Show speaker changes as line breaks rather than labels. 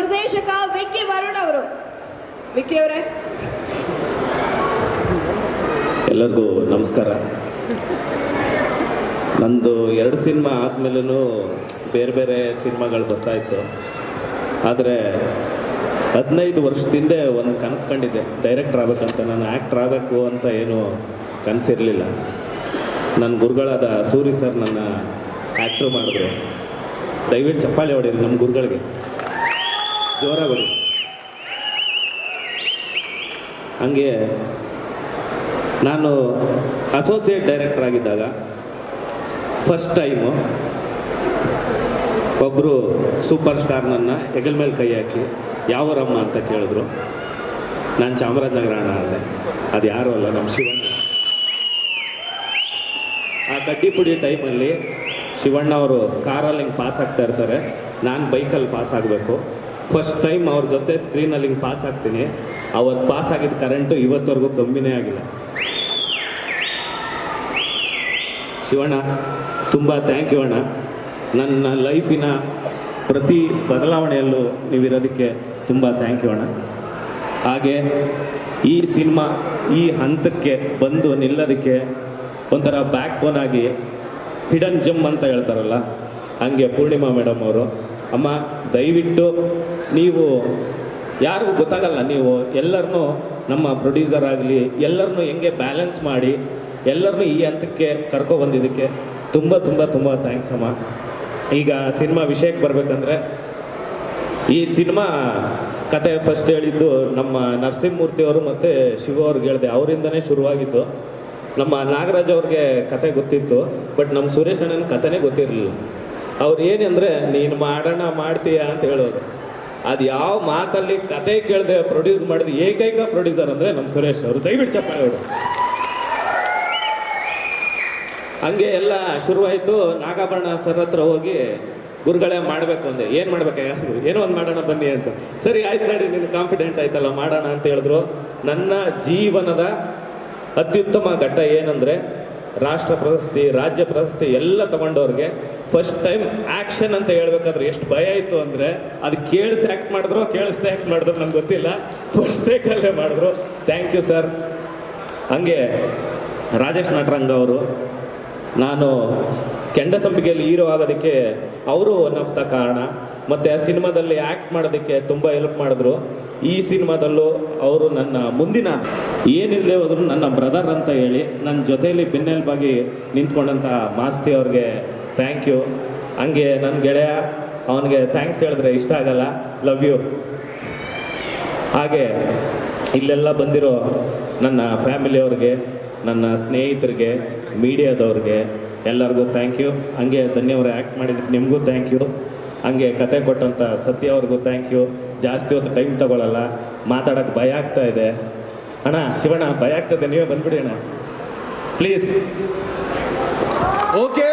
ನಿರ್ದೇಶಕ ವಿಕ್ಕಿ ವರುಣ್ ಅವರು. ವಿಕ್ಕಿ ಅವರೇ.
ಎಲ್ಲರಿಗೂ ನಮಸ್ಕಾರ. ನಂದು ಎರಡು ಸಿನಿಮಾ ಆದಮೇಲೂ ಬೇರೆ ಬೇರೆ ಸಿನಿಮಾಗಳು ಬರ್ತಾಯಿತ್ತು. ಆದರೆ ಹದಿನೈದು ವರ್ಷದಿಂದ ಒಂದು ಕನಸು ಕಂಡಿದ್ದೆ. ಡೈರೆಕ್ಟ್ರ್ ಆಗಬೇಕಂತ, ನಾನು ಆ್ಯಕ್ಟ್ರ್ ಆಗಬೇಕು ಅಂತ ಏನು ಕನಸಿರಲಿಲ್ಲ. ನನ್ನ ಗುರುಗಳಾದ ಸೂರಿ ಸರ್ ನನ್ನ ಆ್ಯಕ್ಟ್ರು ಮಾಡಿದ್ರು. ದಯವಿಟ್ಟು ಚಪ್ಪಾಳೆ ಹೊಡೀರಿ ನಮ್ಮ ಗುರುಗಳಿಗೆ. ಹೊಡಿ ಹಂಗೆ ನಾನು ಅಸೋಸಿಯೇಟ್ ಡೈರೆಕ್ಟರ್ ಆಗಿದ್ದಾಗ ಫಸ್ಟ್ ಟೈಮು ಒಬ್ಬರು ಸೂಪರ್ ಸ್ಟಾರ್ ನನ್ನ ಹೆಗಲ್ ಮೇಲೆ ಕೈ ಹಾಕಿ, ಯಾವರಮ್ಮ ಅಂತ ಕೇಳಿದ್ರು. ನಾನು ಚಾಮರಾಜನಗರ ಅಣ್ಣ ಅಂದೆ. ಅದು ಯಾರೂ ಅಲ್ಲ ನಮ್ಮ ಶಿವಣ್ಣ. ಆ ಕಡ್ಡಿಪುಡಿ ಟೈಮಲ್ಲಿ ಶಿವಣ್ಣ ಅವರು ಕಾರಲ್ಲಿ ಹಿಂಗೆ ಪಾಸ್ ಆಗ್ತಾ ಇರ್ತಾರೆ. ನಾನು ಬೈಕಲ್ಲಿ ಪಾಸ್ ಆಗಬೇಕು. ಫಸ್ಟ್ ಟೈಮ್ ಅವ್ರ ಜೊತೆ ಸ್ಕ್ರೀನಲ್ಲಿ ಹಿಂಗೆ ಪಾಸ್ ಆಗ್ತೀನಿ. ಅವತ್ತು ಪಾಸ್ ಆಗಿದ್ದ ಕರೆಂಟು ಇವತ್ತವರೆಗೂ ಕಮ್ಮಿನೇ ಆಗಿಲ್ಲ. ಶಿವಣ್ಣ, ತುಂಬ ಥ್ಯಾಂಕ್ ಯು ಅಣ್ಣ. ನನ್ನ ಲೈಫಿನ ಪ್ರತಿ ಬದಲಾವಣೆಯಲ್ಲೂ ನೀವಿರೋದಕ್ಕೆ ತುಂಬ ಥ್ಯಾಂಕ್ ಯು ಅಣ್ಣ. ಹಾಗೆ ಈ ಸಿನಿಮಾ, ಈ ಹಂತಕ್ಕೆ ಬಂದು ನಿಲ್ಲೋದಕ್ಕೆ ಒಂಥರ ಬ್ಯಾಕ್ ಬೋನ್ ಆಗಿ ಹಿಡನ್ ಜಮ್ ಅಂತ ಹೇಳ್ತಾರಲ್ಲ, ಹಂಗೆ ಪೂರ್ಣಿಮಾ ಮೇಡಮ್ ಅವರು. ಅಮ್ಮ ದಯವಿಟ್ಟು ನೀವು ಯಾರಿಗೂ ಗೊತ್ತಾಗಲ್ಲ, ನೀವು ಎಲ್ಲರನ್ನೂ ನಮ್ಮ ಪ್ರೊಡ್ಯೂಸರ್ ಆಗಲಿ, ಎಲ್ಲರನ್ನೂ ಹೆಂಗೆ ಬ್ಯಾಲೆನ್ಸ್ ಮಾಡಿ, ಎಲ್ಲರನ್ನೂ ಈ ಹಂತಕ್ಕೆ ಕರ್ಕೊಬಂದಿದ್ದಕ್ಕೆ ತುಂಬ ತುಂಬ ತುಂಬ ಥ್ಯಾಂಕ್ಸ್ ಅಮ್ಮ. ಈಗ ಸಿನಿಮಾ ವಿಷಯಕ್ಕೆ ಬರಬೇಕಂದ್ರೆ, ಈ ಸಿನಿಮಾ ಕತೆ ಫಸ್ಟ್ ಹೇಳಿದ್ದು ನಮ್ಮ ನರಸಿಂಹಮೂರ್ತಿ ಅವರು ಮತ್ತು ಶಿವ ಅವ್ರಿಗೆ ಹೇಳಿದೆ. ಅವರಿಂದನೇ ಶುರುವಾಗಿತ್ತು. ನಮ್ಮ ನಾಗರಾಜ್ ಅವ್ರಿಗೆ ಕತೆ ಗೊತ್ತಿತ್ತು ಬಟ್ ನಮ್ಮ ಸುರೇಶ್ ಅಣ್ಣನ ಕತೆನೇ ಗೊತ್ತಿರಲಿಲ್ಲ. ಅವ್ರು ಏನಂದರೆ ನೀನು ಮಾಡೋಣ ಮಾಡ್ತೀಯಾ? ಅಂತ ಹೇಳೋರು ಅದು ಯಾವ ಮಾತಲ್ಲಿ ಕತೆ ಕೇಳದೆ ಪ್ರೊಡ್ಯೂಸ್ ಮಾಡಿದ ಏಕೈಕ ಪ್ರೊಡ್ಯೂಸರ್ ಅಂದರೆ ನಮ್ಮ ಸುರೇಶ್ ಅವರು. ದಯವಿಟ್ಟು ಚಪ್ಪಾಳೆ ಅವರು ಹಂಗೆ ಎಲ್ಲ ಶುರುವಾಯಿತು. ನಾಗಾಭರಣ ಸರ್ ಹತ್ರ ಹೋಗಿ, ಗುರುಗಳೇ ಮಾಡಬೇಕು ಅಂದೆ. ಏನು ಮಾಡ್ಬೇಕಾಗ ಏನೋ ಒಂದು ಮಾಡೋಣ ಬನ್ನಿ ಅಂತ. ಸರಿ, ಆಯ್ತು ನೋಡಿ, ನೀನು ಕಾನ್ಫಿಡೆಂಟ್ ಆಯ್ತಲ್ಲ, ಮಾಡೋಣ ಅಂತ ಹೇಳಿದ್ರು. ನನ್ನ ಜೀವನದ ಅತ್ಯುತ್ತಮ ಘಟ್ಟ ಏನಂದರೆ, ರಾಷ್ಟ್ರ ಪ್ರಶಸ್ತಿ, ರಾಜ್ಯ ಪ್ರಶಸ್ತಿ ಎಲ್ಲ ತಗೊಂಡವ್ರಿಗೆ ಫಸ್ಟ್ ಟೈಮ್ ಆ್ಯಕ್ಷನ್ ಅಂತ ಹೇಳ್ಬೇಕಾದ್ರೆ ಎಷ್ಟು ಭಯ ಇತ್ತು ಅಂದರೆ ಅದು ಕೇಳಿಸಿ ಆ್ಯಕ್ಟ್ ಮಾಡಿದ್ರು, ಕೇಳಿಸ್ದೆ ಆ್ಯಕ್ಟ್ ಮಾಡಿದ್ರು ನಂಗೆ ಗೊತ್ತಿಲ್ಲ. ಫಸ್ಟ್ ಟೇಕಲ್ಲೇ ಮಾಡಿದ್ರು. ಥ್ಯಾಂಕ್ ಯು ಸರ್ ಹಂಗೆ ರಾಜೇಶ್ ನಟರಂಗ ಅವರು, ನಾನು ಕೆಂಡ ಸಂಪಿಗೆಯಲ್ಲಿ ಹೀರೋ ಆಗೋದಕ್ಕೆ ಅವರು ಒನ್ ಆಫ್ ಕಾರಣ. ಮತ್ತು ಆ ಸಿನಿಮಾದಲ್ಲಿ ಆ್ಯಕ್ಟ್ ಮಾಡೋದಕ್ಕೆ ತುಂಬ ಹೆಲ್ಪ್ ಮಾಡಿದ್ರು. ಈ ಸಿನಿಮಾದಲ್ಲೂ ಅವರು ನನ್ನ ಮುಂದಿನ ಏನಿಲ್ಲದೆ ಹೋದ್ರು ನನ್ನ ಬ್ರದರ್ ಅಂತ ಹೇಳಿ ನನ್ನ ಜೊತೆಯಲ್ಲಿ ಬೆನ್ನೆಲುಬಾಗಿ ನಿಂತ್ಕೊಂಡಂಥ ಮಾಸ್ತಿ ಅವ್ರಿಗೆ ಥ್ಯಾಂಕ್ ಯು ಹಂಗೆ ನನ್ನ ಗೆಳೆಯ, ಅವನಿಗೆ ಥ್ಯಾಂಕ್ಸ್ ಹೇಳಿದ್ರೆ ಇಷ್ಟ ಆಗಲ್ಲ. ಲವ್ ಯು ಹಾಗೆ ಇಲ್ಲೆಲ್ಲ ಬಂದಿರೋ ನನ್ನ ಫ್ಯಾಮಿಲಿಯವ್ರಿಗೆ ನನ್ನ ಸ್ನೇಹಿತರಿಗೆ, ಮೀಡಿಯಾದವ್ರಿಗೆ ಎಲ್ಲರಿಗೂ ಥ್ಯಾಂಕ್ ಯು ಹಂಗೆ ಧನ್ಯವಾದ ಆ್ಯಕ್ಟ್ ಮಾಡಿದ್ದಕ್ಕೆ ನಿಮಗೂ ಥ್ಯಾಂಕ್ ಯು ಹಂಗೆ ಕತೆ ಕೊಟ್ಟಂಥ ಸತ್ಯ ಅವ್ರಿಗೂ ಥ್ಯಾಂಕ್ ಯು ಜಾಸ್ತಿ ಹೊತ್ತು ಟೈಮ್ ತಗೊಳ್ಳಲ್ಲ ಮಾತಾಡೋಕ್ಕೆ ಭಯ ಆಗ್ತಾ ಇದೆ. ಅಣ್ಣ, ಶಿವಣ್ಣ, ಭಯ ಆಗ್ತದೆ ನೀವೇ ಬಂದ್ಬಿಡಿ ಅಣ್ಣ. Please
okay